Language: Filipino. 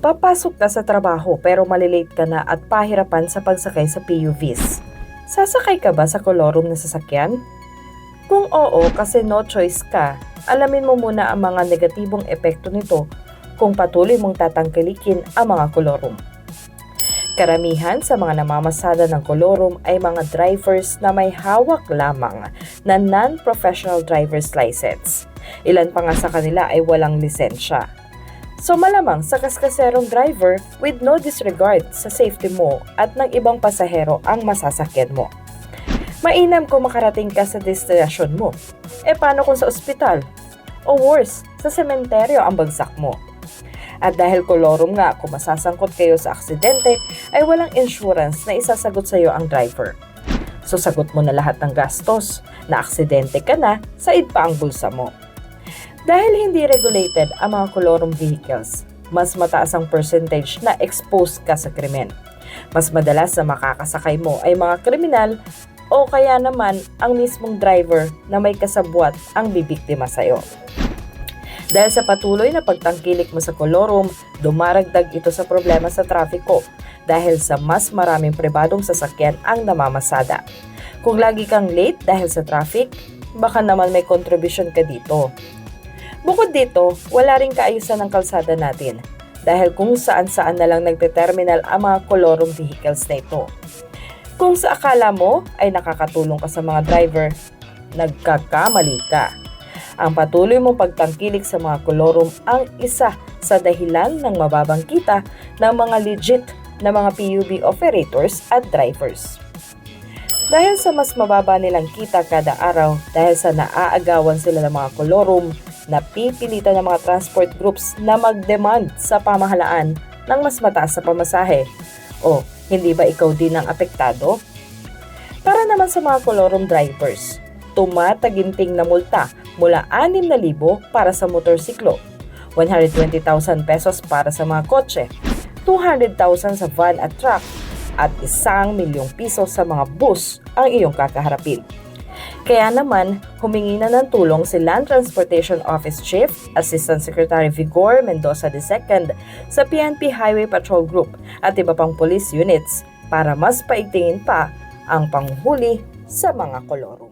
Papasok ka sa trabaho pero malilate ka na at pahirapan sa pagsakay sa PUVs. Sasakay ka ba sa kolorum na sasakyan? Kung oo kasi no choice ka, alamin mo muna ang mga negatibong epekto nito kung patuloy mong tatangkilikin ang mga kolorum. Karamihan sa mga namamasada ng kolorum ay mga drivers na may hawak lamang na non-professional driver's license. Ilan pa nga sa kanila ay walang lisensya. So malamang sa kaskaserong driver with no disregard sa safety mo at ng ibang pasahero ang masasakyan mo. Mainam kung makarating ka sa destinasyon mo. E paano kung sa ospital? O worse, sa sementeryo ang bagsak mo? At dahil kolorum nga kung masasangkot kayo sa aksidente, ay walang insurance na isasagot sa iyo ang driver. So sagot mo na lahat ng gastos, na aksidente ka na, said pa ang bulsa mo. Dahil hindi regulated ang mga kolorum vehicles, mas mataas ang percentage na exposed ka sa krimen. Mas madalas na makakasakay mo ay mga kriminal o kaya naman ang mismong driver na may kasabwat ang bibiktima sa iyo. Dahil sa patuloy na pagtangkilik mo sa kolorum, dumaragdag ito sa problema sa trafiko dahil sa mas maraming pribadong sasakyan ang namamasada. Kung lagi kang late dahil sa traffic, baka naman may contribution ka dito. Bukod dito, wala ring kaayusan ng kalsada natin dahil kung saan-saan na lang nagte-terminal ang mga kolorum vehicles na ito. Kung sa akala mo ay nakakatulong ka sa mga driver, nagkakamali ka. Ang patuloy mong pagtangkilik sa mga kolorum ang isa sa dahilan ng mababang kita ng mga legit na mga PUB operators at drivers. Dahil sa mas mababa nilang kita kada araw dahil sa naaagawan sila ng mga kolorum, napipilitan ng mga transport groups na mag-demand sa pamahalaan ng mas mataas sa pamasahe. O, hindi ba ikaw din ang apektado? Para naman sa mga kolorum drivers, tumataginting na multa mula 6,000 para sa motorsiklo, 120,000 pesos para sa mga kotse, 200,000 sa van at truck, at isang milyong piso sa mga bus ang iyong kakaharapin. Kaya naman, humingi na ng tulong si Land Transportation Office Chief, Assistant Secretary Vigor Mendoza II sa PNP Highway Patrol Group at iba pang police units para mas paigtingin pa ang panghuli sa mga kolorum.